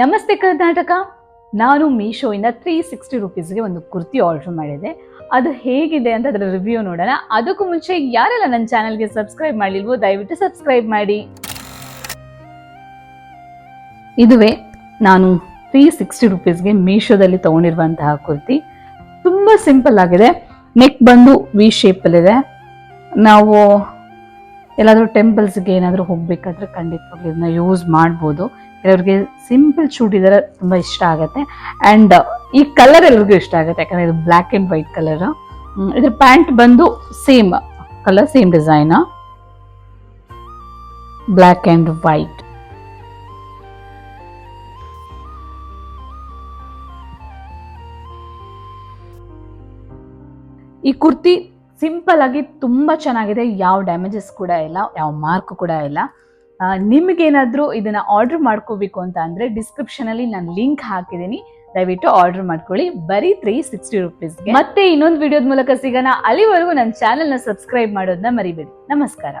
ನಮಸ್ತೆ ಕರ್ನಾಟಕ. ನಾನು ಮೀಶೋಯಿಂದ three sixty ರುಪೀಸ್ಗೆ ಒಂದು ಕುರ್ತಿ ಆರ್ಡರ್ ಮಾಡಿದೆ. ಅದು ಹೇಗಿದೆ ಅಂತ ಅದರ ರಿವ್ಯೂ ನೋಡೋಣ. ಅದಕ್ಕೂ ಮುಂಚೆ ಯಾರೆಲ್ಲ ನನ್ನ ಚಾನಲ್ಗೆ ಸಬ್ಸ್ಕ್ರೈಬ್ ಮಾಡಿಲ್ವೋ ದಯವಿಟ್ಟು ಸಬ್ಸ್ಕ್ರೈಬ್ ಮಾಡಿ. ಇದುವೇ ನಾನು ತ್ರೀ ಸಿಕ್ಸ್ಟಿ ರುಪೀಸ್ಗೆ ಮೀಶೋದಲ್ಲಿ ತಗೊಂಡಿರುವಂತಹ ಕುರ್ತಿ. ತುಂಬ ಸಿಂಪಲ್ ಆಗಿದೆ. ನೆಕ್ ಬಂದು ವಿ ಶೇಪಲ್ಲಿದೆ ನಾವು ಎಲ್ಲಾದರೂ ಟೆಂಪಲ್ಸ್ಗೆ ಏನಾದರೂ ಹೋಗಬೇಕಾದ್ರೆ ಖಂಡಿತವಾಗಿ ಇದನ್ನ ಯೂಸ್ ಮಾಡ್ಬೋದು. ಕೆಲವ್ರಿಗೆ ಸಿಂಪಲ್ ಚೂಡಿದಾರ ತುಂಬ ಇಷ್ಟ ಆಗುತ್ತೆ. ಆ್ಯಂಡ್ ಈ ಕಲರ್ ಎಲ್ರಿಗೂ ಇಷ್ಟ ಆಗುತ್ತೆ. ಯಾಕಂದರೆ ಇದು ಬ್ಲ್ಯಾಕ್ ಆ್ಯಂಡ್ ವೈಟ್ ಕಲರ್ ಇದ್ರ ಪ್ಯಾಂಟ್ ಬಂದು same colour same design black and white ಈ ಕುರ್ತಿ ಸಿಂಪಲ್ ಆಗಿ ತುಂಬ ಚೆನ್ನಾಗಿದೆ. ಯಾವ ಡ್ಯಾಮೇಜಸ್ ಕೂಡ ಇಲ್ಲ, ಯಾವ ಮಾರ್ಕ್ ಕೂಡ ಇಲ್ಲ. ನಿಮಗೇನಾದರೂ ಇದನ್ನು ಆರ್ಡರ್ ಮಾಡ್ಕೋಬೇಕು ಅಂತ ಅಂದರೆ ಡಿಸ್ಕ್ರಿಪ್ಷನ್ ಅಲ್ಲಿ ನಾನು ಲಿಂಕ್ ಹಾಕಿದ್ದೀನಿ. ದಯವಿಟ್ಟು ಆರ್ಡರ್ ಮಾಡ್ಕೊಳ್ಳಿ. ಬರೀ ತ್ರೀ ಸಿಕ್ಸ್ಟಿ ರುಪೀಸ್ಗೆ ಮತ್ತೆ ಇನ್ನೊಂದು ವಿಡಿಯೋದ ಮೂಲಕ ಸಿಗೋಣ. ಅಲ್ಲಿವರೆಗೂ ನನ್ನ ಚಾನೆಲ್ನ ಸಬ್ಸ್ಕ್ರೈಬ್ ಮಾಡೋದನ್ನ ಮರಿಬೇಡಿ. ನಮಸ್ಕಾರ.